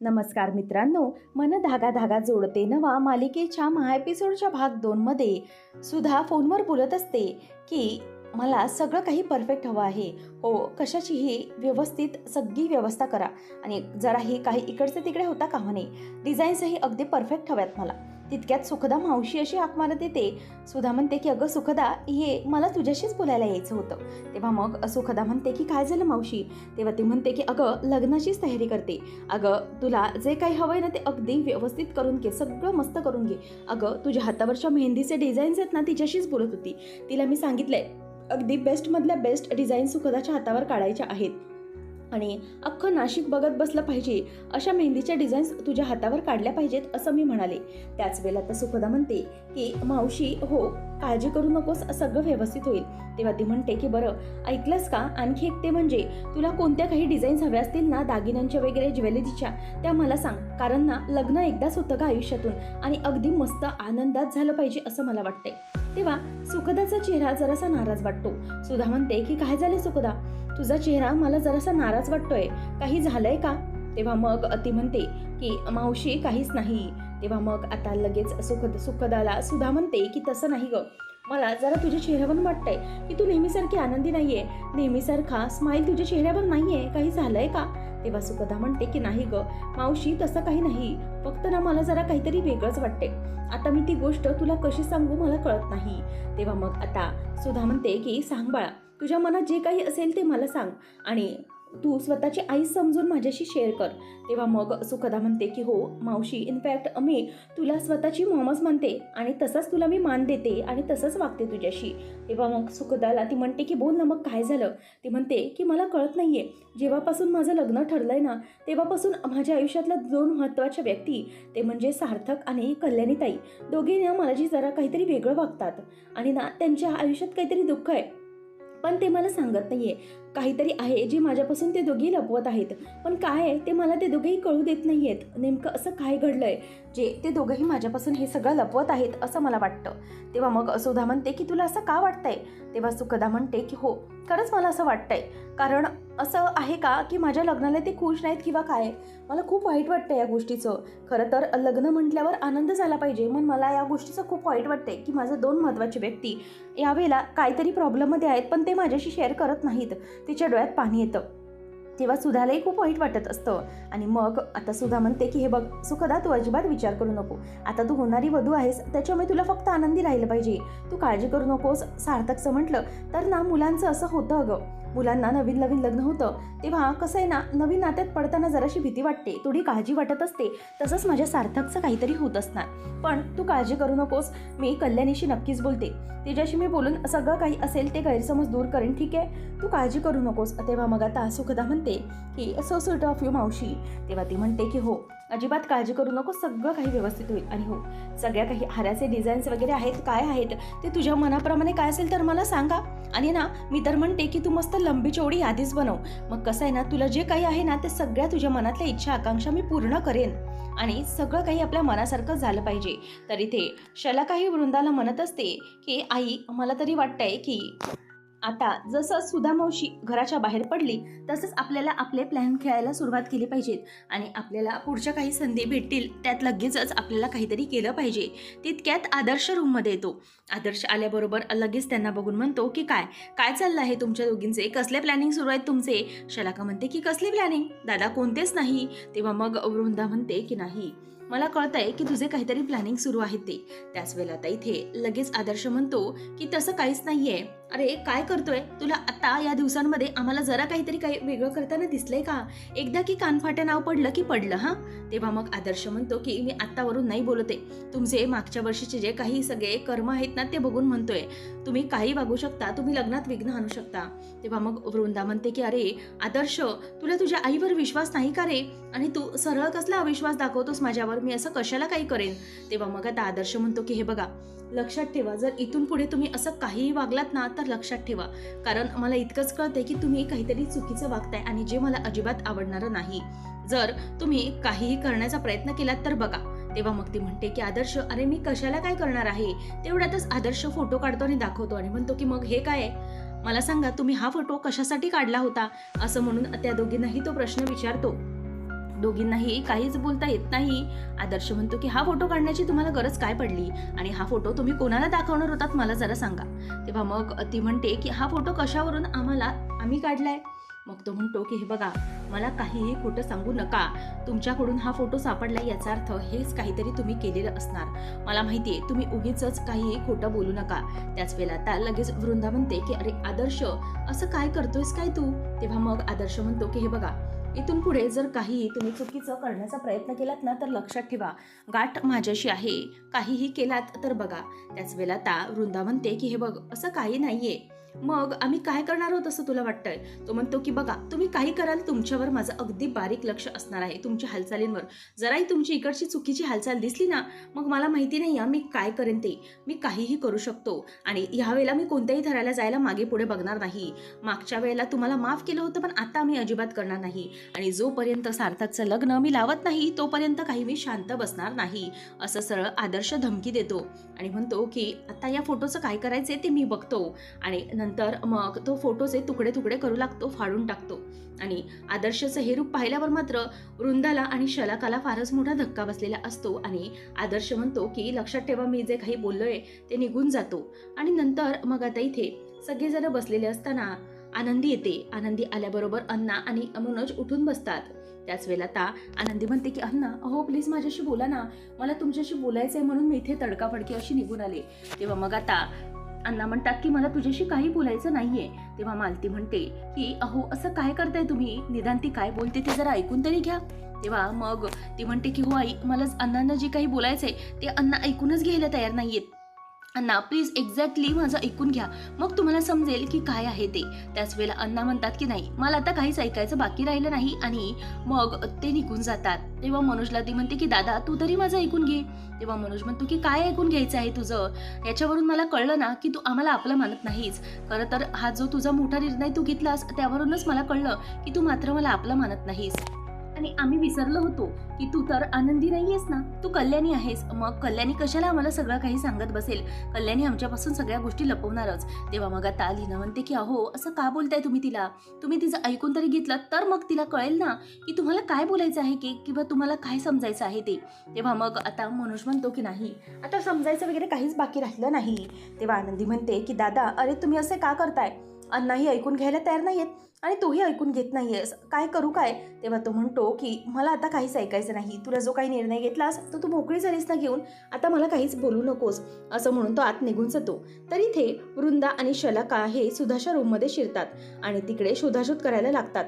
नमस्कार मित्रांनो मन धागा धागा जोडते नवा मालिकेच्या महा एपिसोडच्या भाग दोनमध्ये सुधा फोनवर बोलत असते की मला सगळं काही परफेक्ट हवं आहे. हो कशाचीही व्यवस्थित सगळी व्यवस्था करा. आणि जराही काही इकडचे तिकडे होता कामा नये. डिझाईन्सही अगदी परफेक्ट हव्यात मला. तितक्यात सुखदा मावशी अशी हाक मारत येते. सुधा म्हणते की अगं सुखदा ये मला तुझ्याशीच बोलायला यायचं होतं. तेव्हा मग सुखदा म्हणते की काय झालं मावशी? तेव्हा ती म्हणते की अगं लग्नाचीच तयारी करते. अगं तुला जे काही हवंय ना ते अगदी व्यवस्थित करून घे सगळं मस्त करून घे. अगं तुझ्या हातावरच्या मेहंदीचे डिझाईन्स आहेत ना तिच्याशीच बोलत होती. तिला मी सांगितलंय अगदी बेस्टमधल्या बेस्ट डिझाईन सुखदाच्या हातावर काढायच्या आहेत. आणि अख्खं नाशिक बघत बसलं पाहिजे. अशा मेहंदीच्या डिझाईन्स तुझ्या हातावर काढल्या पाहिजेत असं मी म्हणाले. त्याच वेळेला तर सुखदा म्हणते की मावशी हो काळजी करू नकोस सगळं व्यवस्थित होईल. तेव्हा ती म्हणते की बरं ऐकलंस का? आणखी एक ते म्हणजे तुला कोणत्या काही डिझाईन्स हव्या असतील ना दागिन्यांच्या वगैरे ज्वेलरीच्या त्या मला सांग. कारण ना लग्न एकदाच होतं का आयुष्यातून आणि अगदी मस्त आनंदात झालं पाहिजे असं मला वाटतंय. तेव्हा सुखदाचा चेहरा जरासा नाराज वाटतो. सुधा म्हणते की काय झालं सुखदा? तुझा चेहरा मला जरासा नाराज वाटतोय. काही झालंय का? तेव्हा मग अति म्हणते की मावशी काहीच नाही. तेव्हा मग आता लगेच सुखद सुखदाला सुधा म्हणते की तसं नाही ग. मला जरा तुझ्या चेहऱ्यावर वाटतंय की तू नेहमीसारखी आनंदी नाहीये. नेहमीसारखा स्माईल तुझ्या चेहऱ्यावर नाहीये. काही झालंय का? तेव्हा सुखदा म्हणते की नाही ग. मावशी तसं काही नाही. फक्त ना मला जरा काहीतरी वेगळंच वाटते आता मी ती गोष्ट तुला कशी सांगू मला कळत नाही. तेव्हा मग आता सुधा म्हणते की सांग बाळा. तुझ्या मनात जे काही असेल ते मला सांग. आणि तू स्वतःची आई समजून माझ्याशी शेअर कर. तेव्हा मग सुखदा म्हणते की हो मावशी इनफॅक्ट मी तुला स्वतःची मॉमच मानते आणि तसंच तुला मी मान देते आणि तसंच वागते तुझ्याशी. तेव्हा मग सुखदाला ती म्हणते की बोल ना मग काय झालं? ती म्हणते की मला कळत नाही आहे जेव्हापासून माझं लग्न ठरलं आहे ना तेव्हापासून माझ्या आयुष्यातल्या दोन महत्त्वाच्या व्यक्ती ते म्हणजे सार्थक आणि कल्याणीताई दोघे ना मला जी जरा काहीतरी वेगळं वागतात. आणि ना त्यांच्या आयुष्यात काहीतरी दुःख आहे. पण ते मला सांगत नाही आहे काहीतरी आहे जे माझ्यापासून ते दोघेही लपवत आहेत. पण काय आहे ते मला ते दोघेही कळू देत नाही आहेत नेमकं असं काय घडलं आहे जे ते दोघंही माझ्यापासून हे सगळं लपवत आहेत असं मला वाटतं. तेव्हा मग सुधा म्हणते की तुला असं का वाटतंय? तेव्हा सुखदा म्हणते की हो खरंच मला असं वाटतंय. कारण असं आहे का की माझ्या लग्नाला ते खुश नाहीत किंवा काय? मला खूप वाईट वाटतं या गोष्टीचं. खरं तर लग्न म्हटल्यावर आनंद झाला पाहिजे मग मला या गोष्टीचं खूप वाईट वाटते की माझं दोन महत्त्वाचे व्यक्ती यावेळेला काहीतरी प्रॉब्लेममध्ये आहेत पण ते माझ्याशी शेअर करत नाहीत. तिच्या डोळ्यात पाणी येतं. तेव्हा सुधालाही खूप वाईट वाटत असतं. आणि मग आता सुधा म्हणते की हे बघ सुखदा तू अजिबात विचार करू नको. आता तू होणारी वधू आहेस त्याच्यामुळे तुला फक्त आनंदी राहिलं पाहिजे. तू काळजी करू नकोस सार्थकचं म्हटलं तर ना मुलांचं असं होतं अगं. मुलांना नवीन नवीन लग्न होतं तेव्हा कसं आहे ना नवीन नात्यात पडताना जराशी भीती वाटते थोडी काळजी वाटत असते तसंच माझ्या सार्थकचं काहीतरी होत असणार. पण तू काळजी करू नकोस मी कल्याणीशी नक्कीच बोलते. तिच्याशी मी बोलून सगळं काही असेल ते गैरसमज दूर करेन ठीक आहे? तू काळजी करू नकोस तेव्हा मग आता सुखदा म्हणते की सो स्वीट ऑफ यू मावशी. तेव्हा ती म्हणते की हो. अजिबात काळजी करू नको सगळं काही व्यवस्थित होईल. आणि हो सगळ्या काही हाराचे डिझाईन्स वगैरे आहेत काय आहेत ते तुझ्या मनाप्रमाणे काय असेल तर मला सांगा. आणि ना मी तर म्हणते की तू मस्त लंबी चौडी यादीच बनव. मग कसं आहे ना तुला जे काही आहे ना ते सगळ्या तुझ्या मनातल्या इच्छा आकांक्षा मी पूर्ण करेन. आणि सगळं काही आपल्या मनासारखं झालं पाहिजे. तर इथे शला काही वृंदाला म्हणत असते की आई मला तरी वाटतंय की आता जसं सुधा मावशी घराच्या बाहेर पडली तसंच आपल्याला आपले प्लॅन खेळायला सुरुवात केली पाहिजेत. आणि आपल्याला पुढच्या काही संधी भेटतील त्यात लगेचच आपल्याला काहीतरी केलं पाहिजे. तितक्यात आदर्श रूममध्ये येतो. आदर्श आल्याबरोबर लगेच त्यांना बघून म्हणतो की काय? काय चाललं आहे तुमच्या दोघींचे? कसले प्लॅनिंग सुरू आहेत तुमचे? शलाका म्हणते की कसले प्लॅनिंग दादा कोणतेच नाही. तेव्हा मग वृंदा म्हणते की नाही. मला कळतंय की तुझे काहीतरी प्लॅनिंग सुरू आहे ते. त्याच वेळेला आता इथे लगेच आदर्श म्हणतो की तसं काहीच नाहीये. अरे काय करतोय? तुला आता या दिवसांमध्ये आम्हाला जरा काहीतरी काही वेगळं करताना दिसलंय का? एकदा की कानफाटे नाव पडलं की पडलं हां? तेव्हा मग आदर्श म्हणतो की मी आत्तावरून नाही बोलते. तुमचे मागच्या वर्षीचे जे काही सगळे कर्म आहेत ना ते बघून म्हणतोय. तुम्ही काही वागू शकता तुम्ही लग्नात विघ्न आणू शकता. तेव्हा मग वृंदा म्हणते की अरे आदर्श तुला तुझ्या आईवर विश्वास नाही का रे? आणि तू सरळ कसला अविश्वास दाखवतोस माझ्यावर? मी असं कशाला काही करेन? तेव्हा मग आता आदर्श म्हणतो की हे बघा लक्षात ठेवा जर इथून पुढे तुम्ही असं काहीही वागलात ना तर लक्षात ठेवा. कारण मला इतकंच कळतंय की तुम्ही काहीतरी चुकीचं वागताय आणि जे मला अजिबात आवडणारं नाही. जर तुम्ही काहीही करण्याचा प्रयत्न केलात तर बघा. तेव्हा मग ती म्हणते की आदर्श अरे मी कशाला काय करणार आहे? तेवढ्यातच आदर्श फोटो काढतो आणि दाखवतो. आणि म्हणतो की मग हे काय मला सांगा तुम्ही हा फोटो कशासाठी काढला होता? असं म्हणून त्या दोघींनाही तो प्रश्न विचारतो. दोघींनाही काहीच बोलता येत नाही. आदर्श म्हणतो की हा फोटो काढण्याची तुम्हाला गरज काय पडली? आणि हा फोटो तुम्ही कोणाला दाखवणार होतात मला जरा सांगा. तेव्हा मग ती म्हणते की हा फोटो कशावरून आम्हाला आम्ही काढलाय? मग तो म्हणतो की हे बघा मला काहीही खोटं सांगू नका. तुमच्याकडून हा फोटो सापडला याचा अर्थ हेच काहीतरी तुम्ही केलेलं असणार. मला माहिती आहे तुम्ही उगीच काहीही खोटं बोलू नका. त्याच वेळेला त्या लगेच वृंदा म्हणते की अरे आदर्श असं काय करतोयस काय तू? तेव्हा मग आदर्श म्हणतो की हे बघा इथून पुढे जर काही तुम्ही चुकीचं करण्याचा प्रयत्न केलात ना तर लक्षात ठेवा. गाठ माझ्याशी आहे. काहीही केलात तर बघा. त्याच वेळेला आता वृंदा म्हणते की हे बघ असं काही नाहीये. मग आम्ही काय करणार आहोत असं तुला वाटतंय? तो म्हणतो की बघा तुम्ही काही कराल तुमच्यावर माझं अगदी बारीक लक्ष असणार आहे. तुमच्या हालचालींवर. जराही तुमची इकडची चुकीची हालचाल दिसली ना मग मला माहिती नाही मी काय करेन ते. मी काहीही करू शकतो. आणि ह्यावेळेला मी कोणत्याही थराला जायला मागे पुढे बघणार नाही. मागच्या वेळेला तुम्हाला माफ केलं होतं पण आता मी अजिबात करणार नाही. आणि जोपर्यंत सार्थकचं लग्न मी लावत नाही तोपर्यंत काही मी शांत बसणार नाही असं सरळ आदर्श धमकी देतो आणि म्हणतो की आता या फोटोचं काय करायचंय ते मी बघतो. आणि नंतर मग तो फोटोचे तुकडे तुकडे करू लागतो फाडून टाकतो. आणि आदर्शचं हे रूप पाहिल्यावर मात्र वृंदाला आणि शलाकाला फारच मोठा धक्का बसलेला असतो आणि आदर्श म्हणतो की लक्षात ठेवा मी जे काही बोललोय ते निघून जातो. आणि नंतर मग आता इथे सगळेजण बसलेले असताना आनंदी येते. आनंदी आल्याबरोबर अण्णा आणि मनोज उठून बसतात. त्याच वेळेला ता आनंदी म्हणते की अण्णा अहो प्लीज माझ्याशी बोला ना. मला तुमच्याशी बोलायचं आहे म्हणून मी इथे तडकाफडकी अशी निघून आले. तेव्हा मग आता अण्णा म्हणतात की मला तुझ्याशी काही बोलायचं नाहीये. तेव्हा मालती म्हणते की अहो असं काय करताय तुम्ही? निदान ती काय बोलते ते जरा ऐकून तरी घ्या. तेव्हा मग ती म्हणते की हो आई मला अण्णांना जे काही बोलायचंय ते अण्णा ऐकूनच घ्यायला तयार नाहीयेत. अण्णा प्लीज एक्झॅक्टली माझं ऐकून घ्या. मग तुम्हाला समजेल की काय आहे ते. त्याच वेळेला अण्णा म्हणतात की नाही मला आता काहीच ऐकायचं बाकी राहिलं नाही आणि मग ते निघून जातात. तेव्हा मनोजला ती म्हणते की दादा तू तरी माझं ऐकून घे. तेव्हा मनोज म्हणतो की काय ऐकून घ्यायचं आहे तुझं? याच्यावरून मला कळलं ना की तू आम्हाला आपलं मानत नाहीस. खरं तर हा जो तुझा मोठा निर्णय तू घेतलास त्यावरूनच मला कळलं की तू मात्र मला आपलं मानत नाहीस. आणि आम्ही विसरलो होतो की तू तर आनंदी नाहीयेस ना? तू कल्याणी आहेस. मग कल्याणी कशाला आम्हाला सगळं काही सांगत बसेल? कल्याणी आमच्यापासून सगळ्या गोष्टी लपवणारच. तेव्हा मग आता लीना म्हणते की अहो असं का बोलताय तुम्ही तिला? तुम्ही तिचं ऐकून तरी घेतलं तर मग तिला कळेल ना की तुम्हाला काय बोलायचं आहे की किंवा तुम्हाला काय समजायचं आहे ते? तेव्हा मग आता मनोज म्हणतो की नाही. आता समजायचं वगैरे काहीच बाकी राहिलं नाही. तेव्हा आनंदी म्हणते की दादा अरे तुम्ही असे का करताय? अण्णाही ऐकून घ्यायला तयार नाही आहेत आणि तूही ऐकून घेत नाही आहेस काय करू काय? तेव्हा तो म्हणतो की मला आता काहीच ऐकायचं नाही. तुला जो काही निर्णय घेतलास तर तू मोकळी झालीस ना घेऊन? आता मला काहीच बोलू नकोस. असं म्हणून तो आत निघून जातो. तर इथे वृंदा आणि शलाका हे सुधाच्या रूममध्ये शिरतात आणि तिकडे शोधाशोध करायला लागतात.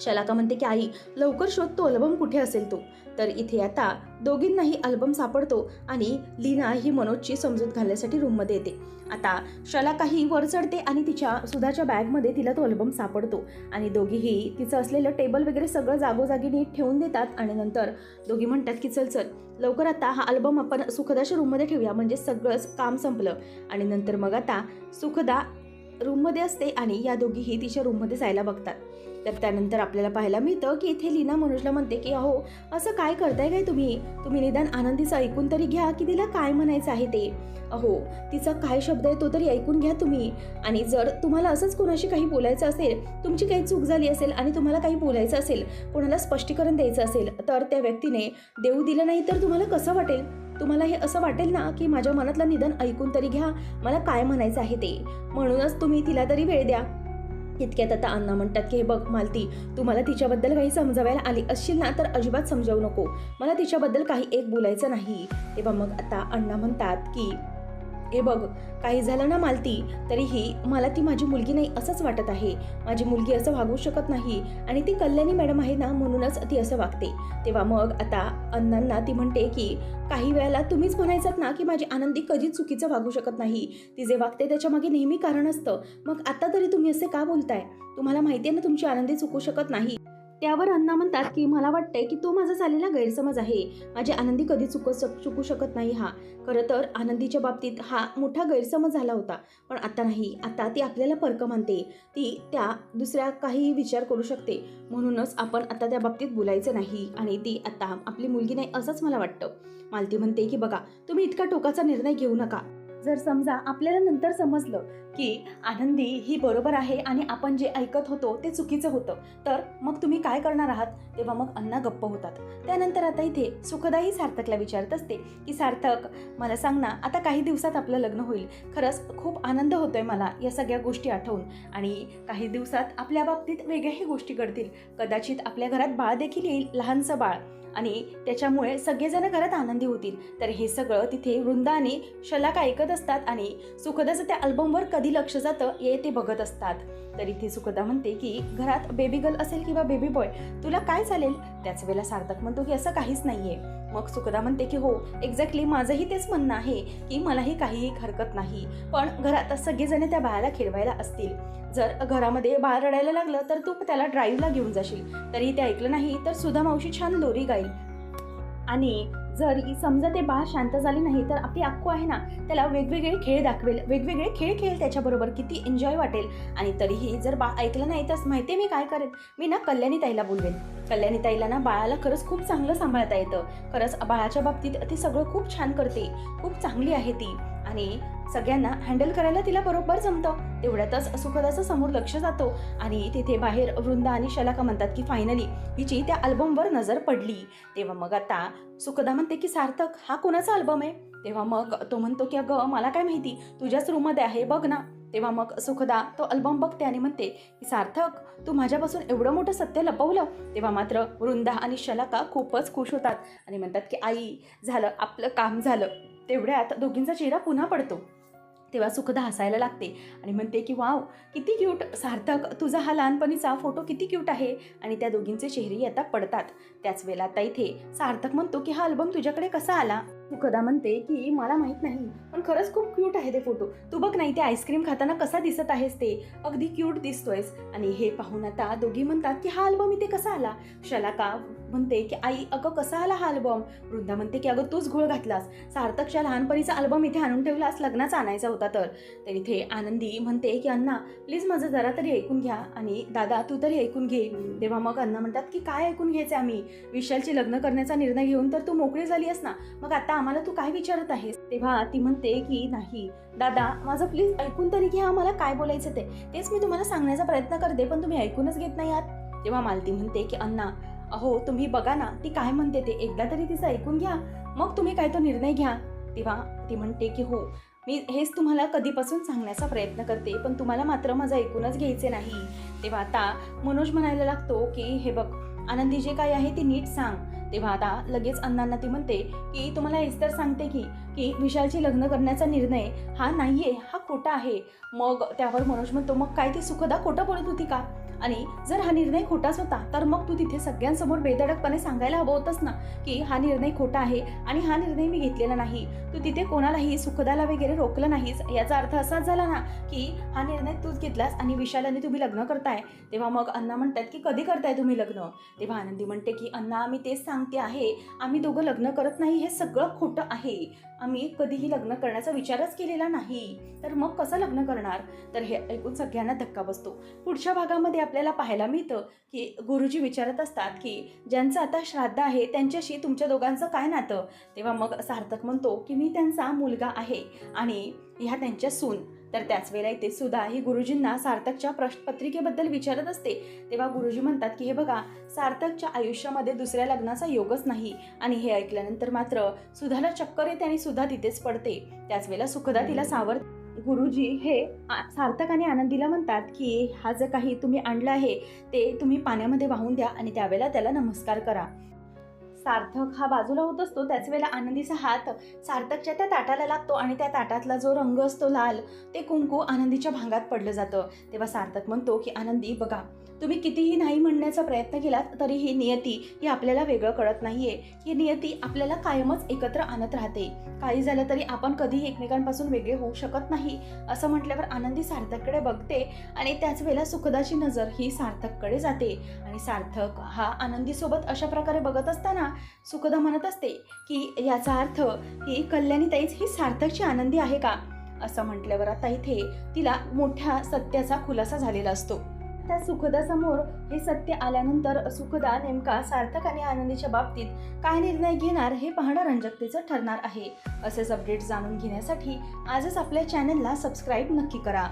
शलाका म्हणते की आई लवकर शोध तो अल्बम कुठे असेल तो. तर इथे आता दोघींनाही अल्बम सापडतो आणि लीना ही मनोजची समजूत घालण्यासाठी रूममध्ये येते. आता शलाकाही वर चढते आणि तिच्या सुधाच्या बॅगमध्ये तिला तो अल्बम सापडतो आणि दोघीही तिचं असलेलं टेबल वगैरे सगळं जागोजागी नीट ठेवून देतात आणि नंतर दोघी म्हणतात की चल चल लवकर आता हा अल्बम आपण सुखदाच्या रूममध्ये ठेवूया म्हणजे सगळंच काम संपलं. आणि नंतर मग आता सुखदा रूममध्ये असते आणि या दोघीही तिच्या रूममध्ये जायला बघतात. तर त्यानंतर आपल्याला पाहायला मिळतं की इथे लीना मनोजला म्हणते की अहो असं काय करताय काय तुम्ही? तुम्ही निदान आनंदीचं ऐकून तरी घ्या की तिला काय म्हणायचं आहे ते. अहो तिचा काय शब्द आहे तो तरी ऐकून घ्या तुम्ही. आणि जर तुम्हाला असंच कोणाशी काही बोलायचं असेल तुमची काही चूक झाली असेल आणि तुम्हाला काही बोलायचं असेल कोणाला स्पष्टीकरण द्यायचं असेल तर त्या व्यक्तीने देऊ दिलं नाही तर तुम्हाला कसं वाटेल? तुम्हाला हे असं वाटेल ना की माझ्या मनातलं निदान ऐकून तरी घ्या मला काय म्हणायचं आहे ते? म्हणूनच तुम्ही तिला तरी वेळ द्या. इतक्यात आता अण्णा म्हणतात की हे बघ मालती तू मला तिच्याबद्दल काही समजावायला आली असशील ना तर अजिबात समजावू नको. मला तिच्याबद्दल काही एक बोलायचं नाही. तेव्हा मग आता अण्णा म्हणतात की हे बघ काही झालं ना मालती तरीही मला ती माझी मुलगी नाही असंच वाटत आहे. माझी मुलगी असं वागू शकत नाही आणि ती कल्याणी मॅडम आहे ना म्हणूनच ती असं वागते. तेव्हा मग आता अण्णांना ती म्हणते की काही वेळेला तुम्हीच म्हणायचात ना की माझी आनंदी कधीच चुकीचं वागू शकत नाही. ती जे वागते त्याच्यामागे नेहमी कारण असतं. मग आता तरी तुम्ही असे का बोलताय? तुम्हाला माहिती आहे ना तुमची आनंदी चुकू शकत नाही. त्यावर अण्णा म्हणतात की मला वाटतंय की तो माझा झालेला गैरसमज आहे. माझी आनंदी कधी चुक चुकू शकत नाही हा. खरं तर आनंदीच्या बाबतीत हा मोठा गैरसमज झाला होता. पण आता नाही. आता ती आपल्याला पर्क मानते. ती त्या दुसऱ्या काही विचार करू शकते. म्हणूनच आपण आता त्या बाबतीत बोलायचं नाही आणि ती आता आपली मुलगी नाही असंच मला वाटतं. मालती म्हणते की बघा तुम्ही इतका टोकाचा निर्णय घेऊ नका. जर समजा आपल्याला नंतर समजलं की आनंदी ही बरोबर आहे आणि आपण जे ऐकत होतो ते चुकीचं होतं तर मग तुम्ही काय करणार आहात? तेव्हा मग अण्णा गप्प होतात. त्यानंतर आता इथे सुखदाही सार्थकला विचारत असते की सार्थक मला सांग ना आता काही दिवसात आपलं लग्न होईल. खरंच खूप आनंद होतोय मला या सगळ्या गोष्टी आठवून. आणि काही दिवसात आपल्या बाबतीत वेगळ्याही गोष्टी घडतील. कदाचित आपल्या घरात बाळ देखील येईल लहानसं बाळ. आणि त्याच्यामुळे सगळेजण घरात आनंदी होतील. तर हे सगळं तिथे वृंदा आणि ऐकत असतात आणि सुखदाचं त्या अल्बमवर कधी लक्ष जातं हे ते बघत असतात. तर इथे सुखदा म्हणते की घरात बेबी गर्ल असेल किंवा बेबी बॉय तुला काय चालेल? त्याच वेळेला सार्थक म्हणतो की असं काहीच नाहीये. मग सुखदा म्हणते की हो एक्झॅक्टली माझंही तेच म्हणणं आहे की मलाही काहीही हरकत नाही. पण घरात सगळेजण त्या बाळाला खेळवायला असतील. जर घरामध्ये बाळ रडायला लागलं तर तू त्याला ड्राईव्हला घेऊन जाशील. तरी ते ऐकलं नाही तर सुधा मावशी छान लोरी गाईल. आणि जर समजा ते बाळ शांत झाले नाही तर आपली अक्कू आहे ना त्याला वेगवेगळे खेळ दाखवेल वेगवेगळे खेळ खेळ त्याच्याबरोबर किती एन्जॉय वाटेल. आणि तरीही जर बा ऐकलं नाही तर माहिती आहे मी काय करेन मी ना कल्याणी ताईला बोलवेन. कल्याणी ताईला ना बाळाला खरंच खूप चांगलं सांभाळता येतं. खरंच बाळाच्या बाबतीत ती सगळं खूप छान करते. खूप चांगली आहे ती. आणि सगळ्यांना हँडल करायला तिला बरोबर जमतं. तेवढ्यातच सुखदाचं समोर लक्ष जातो आणि तिथे बाहेर वृंदा आणि शलाका म्हणतात की फायनली हिची त्या अल्बमवर नजर पडली. तेव्हा मग आता सुखदा म्हणते की सार्थक हा कोणाचा अल्बम आहे? तेव्हा मग तो म्हणतो की अगं मला काय माहिती? तुझ्याच रूममध्ये आहे बघ ना. तेव्हा मग सुखदा तो अल्बम बघते आणि म्हणते की सार्थक तू माझ्यापासून एवढं मोठं सत्य लपवलं. तेव्हा मात्र वृंदा आणि शलाका खूपच खुश होतात आणि म्हणतात की आई झालं आपलं काम झालं. तेवढ्यात दोघींचा चेहरा पुन्हा पडतो. तेव्हा सुखदा हसायला लागते आणि म्हणते की वाव किती क्यूट सार्थक तुझा हा लहानपणीचा फोटो किती क्यूट आहे. आणि त्या दोघींचे चेहरेही आता पडतात. त्याच वेळेला आता इथे सार्थक म्हणतो की हा अल्बम तुझ्याकडे कसा आला? सुखदा म्हणते की मला माहीत नाही पण खरंच खूप क्यूट आहे ते फोटो तू बघ नाही ते आईस्क्रीम खाताना कसा दिसत आहेस ते. अगदी क्यूट दिसतोयस. आणि हे पाहून आता दोघी म्हणतात की हा अल्बम इथे कसा आला? शलाका म्हणते की आई अगं कसा आला हा अल्बम? वृंदा म्हणते की अगं तूच घोळ घातलास. सार्थकच्या लहानपणीचा अल्बम इथे आणून ठेवलास लग्नाचा आणायचा होता तर. तर इथे आनंदी म्हणते की अण्णा प्लीज माझं जरा तरी ऐकून घ्या. आणि दादा तू तरी ऐकून घे. तेव्हा मग अण्णा म्हणतात की काय ऐकून घ्यायचं आम्ही? विशालची लग्न करण्याचा निर्णय घेऊन तर तू मोकळी झाली आहेस ना. मग आता आम्हाला तू काय विचारत आहेस? तेव्हा ती म्हणते की नाही. दादा माझं प्लीज ऐकून तरी घ्या आम्हाला काय बोलायचं ते. तेच मी तुम्हाला सांगण्याचा प्रयत्न करते पण तुम्ही ऐकूनच घेत नाही आहात. तेव्हा मालती म्हणते की अण्णा अहो तुम्ही बघा ना ती काय म्हणते ते. एकदा तरी तिचं ऐकून घ्या. मग तुम्ही काय तो निर्णय घ्या. तेव्हा ती म्हणते की हो मी हेच तुम्हाला कधीपासून सांगण्याचा प्रयत्न करते पण तुम्हाला मात्र माझं ऐकूनच घ्यायचे नाही. तेव्हा आता मनोज म्हणायला लागतो की हे बघ आनंदी जे काय आहे ते नीट सांग. तेव्हा आता लगेच अण्णांना ती म्हणते की तुम्हाला हेच तर सांगते की की विशालची लग्न करण्याचा निर्णय हा नाही आहे हा खोटा आहे. मग त्यावर मनोज म्हणतो मग काय ती सुखदा खोटं बोलत होती का? आणि जर हा निर्णय खोटाच होता तर मग तू तिथे सगळ्यांसमोर बेधडकपणे सांगायला हवं होतंस ना की हा निर्णय खोटा आहे आणि हा निर्णय मी घेतलेला नाही. तू तिथे कोणालाही सुखदाला वगैरे रोखलं नाहीस. याचा अर्थ असाच झाला ना की हा निर्णय तूच घेतलास आणि विशालाने तुम्ही लग्न करताय. तेव्हा मग अण्णा म्हणतात की कधी करताय तुम्ही लग्न? तेव्हा आनंदी म्हणते की अण्णा आम्ही तेच सांगते आहे. आम्ही दोघं लग्न करत नाही हे सगळं खोटं आहे. आम्ही कधीही लग्न करण्याचा विचारच केलेला नाही. तर मग कसं लग्न करणार? तर हे ऐकून सगळ्यांना धक्का बसतो. पुढच्या भागामध्ये आपल्याला पाहायला मिळतं की गुरुजी विचारत असतात की ज्यांचं आता श्राद्ध आहे त्यांच्याशी तुमच्या दोघांचं काय नातं? तेव्हा मग सार्थक म्हणतो की मी त्यांचा मुलगा आहे आणि ह्या त्यांच्या सून. तर त्याच वेळेला इथे सुद्धा ही गुरुजींना सार्थकच्या प्रश्नपत्रिकेबद्दल विचारत असते. तेव्हा गुरुजी म्हणतात की हे बघा सार्थकच्या आयुष्यामध्ये दुसऱ्या लग्नाचा योगच नाही. आणि हे ऐकल्यानंतर मात्र सुधाला चक्कर येते आणि सुद्धा तिथेच पडते. त्याच वेळेला सुखदा तिला सावर गुरुजी हे सार्थक आणि आनंदीला म्हणतात की हा जे काही तुम्ही आणलं आहे ते तुम्ही पाण्यामध्ये वाहून द्या आणि त्यावेळेला त्याला नमस्कार करा. सार्थक हा बाजूला होत असतो त्याच वेळेला आनंदीचा हात सार्थकच्या त्या ताटाला लागतो आणि त्या ताटातला जो रंग असतो लाल ते कुंकू आनंदीच्या भांगात पडलं जातं. तेव्हा सार्थक म्हणतो की आनंदी बघा तुम्ही कितीही नाही म्हणण्याचा प्रयत्न केलात तरी ही नियती ही आपल्याला वेगळं कळत नाहीये. ही नियती आपल्याला कायमच एकत्र आणत राहते. काही झालं तरी आपण कधीही एकमेकांपासून वेगळे होऊ शकत नाही असं म्हटल्यावर आनंदी सार्थककडे बघते आणि त्याच वेळेला सुखदाची नजर ही सार्थककडे जाते. आणि सार्थक हा आनंदीसोबत अशा प्रकारे बघत असताना सुखदा म्हणत असते की याचा अर्थ ही कल्याणी ताईच ही सार्थकची आनंदी आहे का? असं म्हटल्यावर आता इथे तिला मोठ्या सत्याचा खुलासा झालेला असतो. त्या सुखदासमोर हे सत्य आल्यानंतर सुखदा नेमका सार्थक आणि आनंदीच्या बाबतीत काय निर्णय घेणार हे पाहणं रंजकतेचं ठरणार आहे. असेच अपडेट जाणून घेण्यासाठी आजच आपल्या चॅनलला सबस्क्राईब नक्की करा.